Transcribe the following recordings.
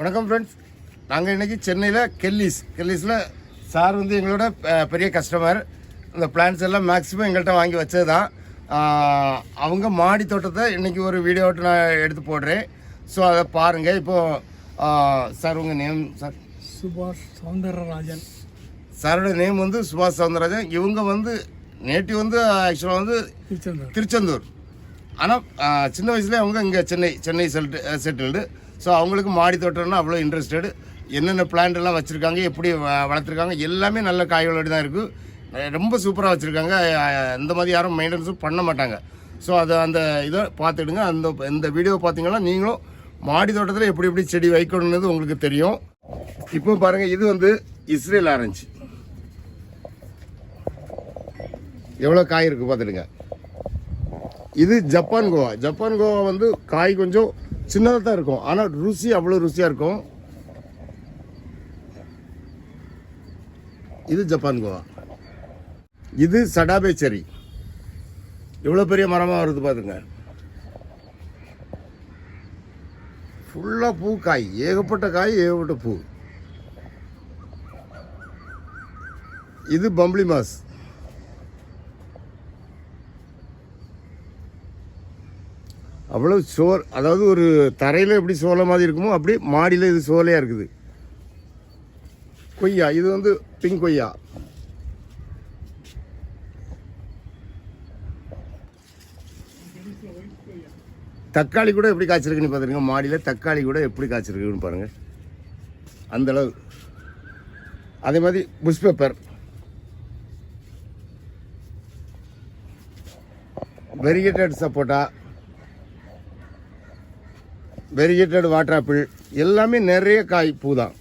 வணக்கம் ஃப்ரெண்ட்ஸ் நாங்கள் இன்னைக்கு சென்னையில் கெல்லிஸ். கெல்லிஸில் சார் வந்து எங்களோட பெரிய கஸ்டமர் இந்த பிளான்ஸ் எல்லாம் மேக்ஸிமம் எங்கள்கிட்ட வாங்கி வச்சது தான் அவங்க மாடி தோட்டத்தை இன்னைக்கு ஒரு வீடியோட்டு நான் எடுத்து போடுறேன். ஸோ அதை பாருங்கள் இப்போது சார் உங்கள் நேம் சார்? சுபாஷ் சௌந்தரராஜன் சாரோட நேம் வந்து சுபாஷ் சவுந்தரராஜன். இவங்க வந்து நேட்டிவ் வந்து ஆக்சுவலாக வந்து திருச்செந்தூர். திருச்செந்தூர். ஆனால் சின்ன வயசுலேயே அவங்க இங்கே சென்னை சென்னை செல்ட்டு செட்டில்டு ஸோ அவங்களுக்கு மாடி தோட்டம்னா அவ்வளோ இன்ட்ரெஸ்டடு என்னென்ன பிளான்ட்லாம் வச்சுருக்காங்க எப்படி வளர்த்துருக்காங்க எல்லாமே நல்ல காய்களோடு தான் இருக்குது ரொம்ப சூப்பராக வச்சுருக்காங்க. இந்த மாதிரி யாரும் மெயின்டெனன்ஸும் பண்ண மாட்டாங்க. ஸோ அதை அந்த இதை பார்த்துடுங்க. அந்த இந்த வீடியோ பார்த்தீங்கன்னா நீங்களும் மாடி தோட்டத்தில் எப்படி எப்படி செடி வைக்கணுன்றது உங்களுக்கு தெரியும். இப்போ பாருங்கள் இது வந்து இஸ்ரேல் ஆரஞ்சு எவ்வளோ காய் இருக்குது பார்த்துடுங்க. இது ஜப்பான் கோவா. ஜப்பான் கோவா வந்து காய் கொஞ்சம் சின்னதாக தான் இருக்கும். ஆனால் ருசி அவ்வளோ ருசியாக இருக்கும். இது ஜப்பான் கோவா. இது சடாபே செரி. எவ்வளோ பெரிய மரமாக வருது பாருங்க ஃபுல்லாக பூ காய் ஏகப்பட்ட காய் ஏகப்பட்ட பூ. இது பம்பளி மாஸ் அவ்வளோ சோர் அதாவது ஒரு தரையில் எப்படி சோலை மாதிரி இருக்குமோ அப்படி மாடியில் இது சோலையாக இருக்குது. கொய்யா இது வந்து பிங்க் கொய்யா. தக்காளி கூட எப்படி காய்ச்சிருக்குன்னு பார்த்துருங்க மாடியில் தக்காளி கூட எப்படி காய்ச்சிருக்குன்னு பாருங்கள் அந்தளவு அதே மாதிரி புஷ் பேப்பர். வெரிகேட்டட் சப்போட்டா. வெரிகேட்டட் வாட்டர் ஆப்பிள் எல்லாமே நிறைய காய் பூ தான்.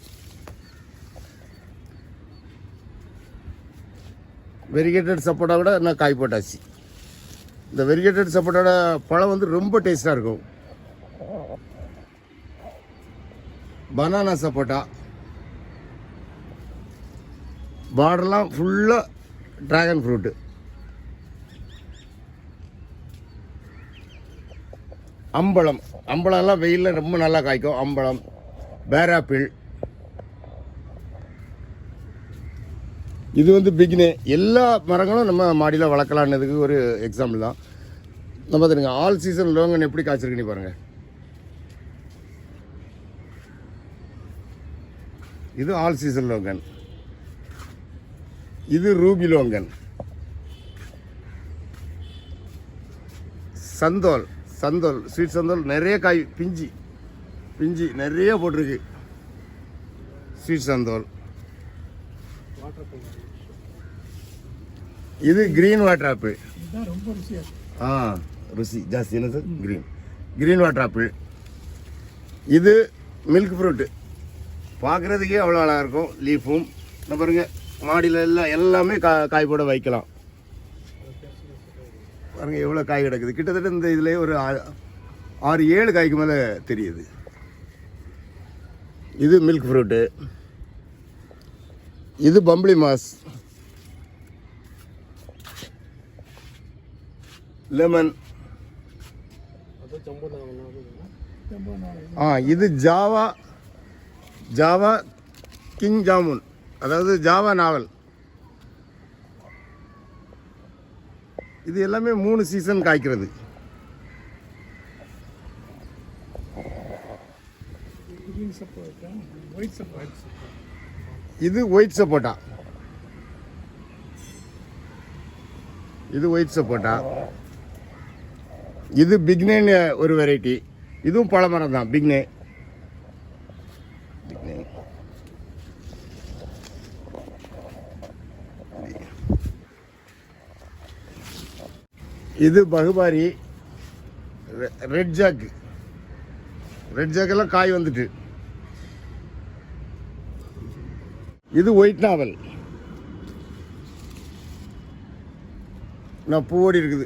வெரிகேட்டட் சப்போட்டா விட நான் காய் போட்டாச்சு. இந்த வெரிகேட்டட் சப்போட்டாவோட பழம் வந்து ரொம்ப டேஸ்டாக இருக்கும். பனானா சப்போட்டா. பார்டர்லாம் ஃபுல்லாக ட்ராகன் ஃப்ரூட்டு அம்பளம் அம்பளம்லாம் வெயிலில் ரொம்ப நல்லா காய்க்கும். அம்பளம் பேராப்பிள். இது வந்து பிகினே எல்லா மரங்களும் நம்ம மாடியில் வளர்க்கலான்னதுக்கு ஒரு எக்ஸாம்பிள் தான். நம்ம பார்த்துருங்க ஆல் சீசன் லோங்கன் எப்படி காய்ச்சிருக்குன்னு பாருங்கள் இது ஆல் சீசன் லோங்கன். இது ரூபி லோங்கன். சந்தோல். சந்தோல் ஸ்வீட் சந்தோல் நிறைய காய் பிஞ்சி. பிஞ்சி நிறைய போட்டிருக்கு. Sweet santol. இது கிரீன் வாட்டர் ஆப்பிள் ஆ ருசி ஜாஸ்தி. என்ன sir? Green green water apple இது மில்க் ஃப்ரூட்டு பார்க்குறதுக்கே அவ்வளோ அழகாக இருக்கும். லீஃபும் பாருங்க மாடியில் எல்லாம் எல்லாமே கா காய் போட வைக்கலாம். பாருங்க எவ்வளோ காய் கிடக்குது. கிட்டத்தட்ட இந்த இதுலேயே ஒரு ஆறு ஏழு காய்க்கு மேலே தெரியுது. இது மில்க் ஃப்ரூட்டு இது பம்பளி மாஸ் லெமன் ஆ இது ஜாவா ஜாவா கிங் ஜாமுன் அதாவது ஜாவா நாவல் இது எல்லாமே மூணு சீசன் காய்க்கிறது. இது ஒயிட் சப்போட்டா இது ஒயிட் சப்போட்டா இது பிக்னேன்னு ஒரு வெரைட்டி இதுவும் பழமரம் தான் பிக்னே இது பகுபாரி ரெ- ரெட் ஜாக் ரெட் ஜாக்கெல்லாம் காய் வந்துட்டு. இது ஒயிட் நாவல் நான் பூவோடி இருக்குது.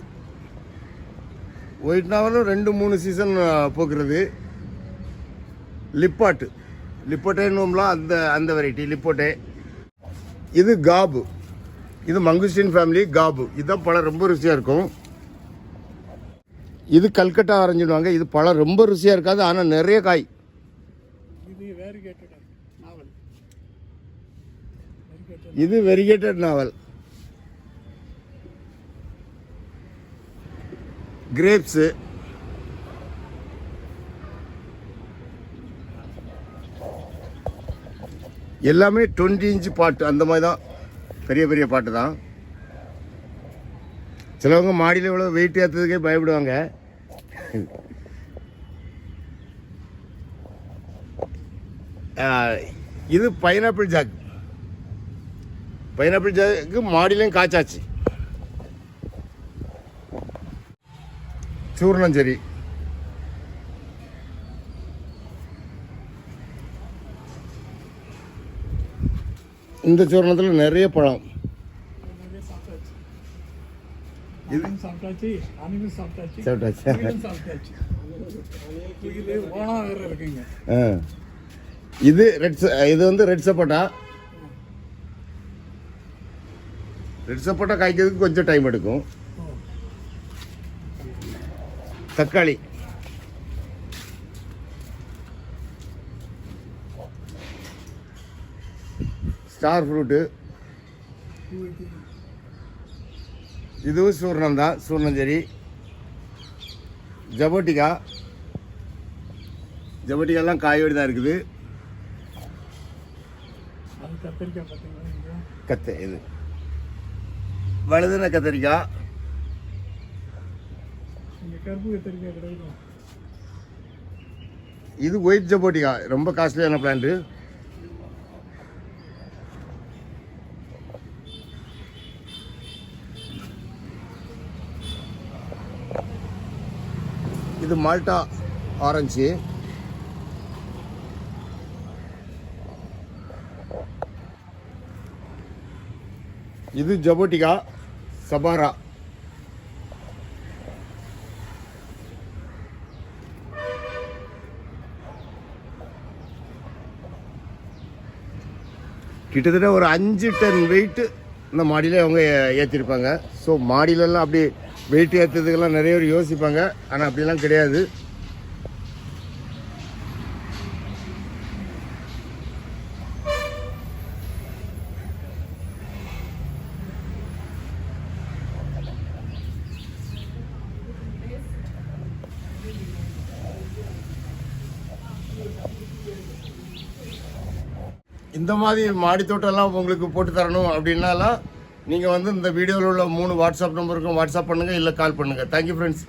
ஒயிட் நாவலும் ரெண்டு மூணு சீசன் போக்குறது. லிப்பாட்டு. லிப்போட்டேன்னும்லாம் அந்த அந்த வெரைட்டி லிப்போட்டே. இது காபு. இது மங்குஸ்டின் ஃபேமிலி காபு. இதுதான் பழம். ரொம்ப ருசியாக இருக்கும். இது கல்கட்டா ஆரஞ்சுடுவாங்க இது பழம் ரொம்ப ருசியாக இருக்காது ஆனால் நிறைய காய். இது நாவல். வெரிகேட்டட் நாவல். கிரேப்ஸு எல்லாமே டுவெண்ட்டி இன்ச் பாட்டு. அந்த மாதிரி தான் பெரிய பெரிய பாட்டு தான். சிலவங்க மாடியில் இவ்வளோ வெயிட் ஏற்றுறதுக்கே பயப்படுவாங்க. இது பைனாப்பிள் ஜாக் பைனாப்பிள் ஜாக்கு மாடிலையும் காய்ச்சாச்சு. சூர்ணஞ்செரி இந்த சூர்ணத்தில் நிறைய பழம் நிறைய சாப்பிட்டாச்சு நானும் சாப்பிட்டாச்சு நானும் சாப்பிட்டாச்சு சாப்பிட்டாச்சு. நீங்களும் சாப்பிட்டாச்சு இது ஓனா வேற இருக்குங்க. ஆ. இது ரெட் இது வந்து ரெட் சப்போட்டா? ரெட் சப்போட்டா காய்க்கிறதுக்கு கொஞ்சம் டைம் எடுக்கும். தக்காளி. ஸ்டார் ஃப்ரூட்டு இதுவும் சூர்ணம் தான் சூர்ணஞ்செரி ஜபோட்டிகா. ஜபோட்டிகாலாம் காயோடு தான் இருக்குது. அது கத்தை இது. வலதுன கத்திரிக்காய் இது ஒயிட் ஜபோட்டிகா ரொம்ப காஸ்ட்லியான பிளான்ட்டு இது மால்டா ஆரஞ்சு. இது ஜபோட்டிகா சபாரா. கிட்டத்தட்ட ஒரு அஞ்சு டன் வெயிட்டு இந்த மாடியில அவங்க ஏற்றிருப்பாங்க ஸோ மாடியிலலாம் அப்படி வெயிட் ஏற்றுறதுக்கெல்லாம் நிறைய பேர் யோசிப்பாங்க ஆனால் அப்படிலாம் கிடையாது. இந்த மாதிரி மாடி தோட்டம்லாம் உங்களுக்கு போட்டு தரணும் அப்படின்னாலாம் நீங்கள் வந்து இந்த வீடியோவில் உள்ள மூணு வாட்ஸ்அப் நம்பருக்கும் வாட்ஸ்அப் பண்ணுங்கள் இல்லை கால் பண்ணுங்கள் தேங்க்யூ ஃப்ரெண்ட்ஸ்